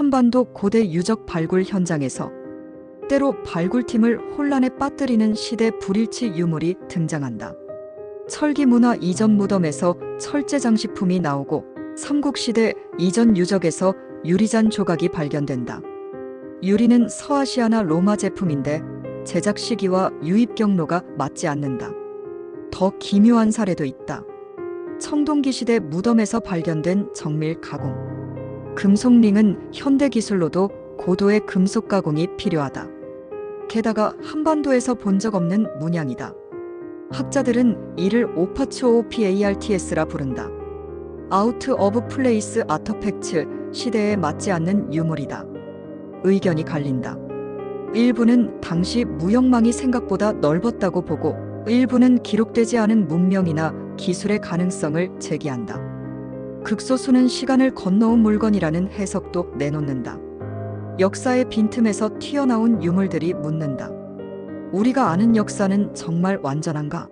한반도 고대 유적 발굴 현장에서 때로 발굴팀을 혼란에 빠뜨리는 시대 불일치 유물이 등장한다. 철기 문화 이전 무덤에서 철제 장식품이 나오고 삼국시대 이전 유적에서 유리잔 조각이 발견된다. 유리는 서아시아나 로마 제품인데 제작 시기와 유입 경로가 맞지 않는다. 더 기묘한 사례도 있다. 청동기 시대 무덤에서 발견된 정밀 가공. 금속링은 현대 기술로도 고도의 금속 가공이 필요하다. 게다가 한반도에서 본 적 없는 문양이다. 학자들은 이를 오파추오 PARTS라 부른다. 아우트 오브 플레이스 아터팩츠 시대에 맞지 않는 유물이다. 의견이 갈린다. 일부는 당시 무역망이 생각보다 넓었다고 보고 일부는 기록되지 않은 문명이나 기술의 가능성을 제기한다. 극소수는 시간을 건너온 물건이라는 해석도 내놓는다. 역사의 빈틈에서 튀어나온 유물들이 묻는다. 우리가 아는 역사는 정말 완전한가?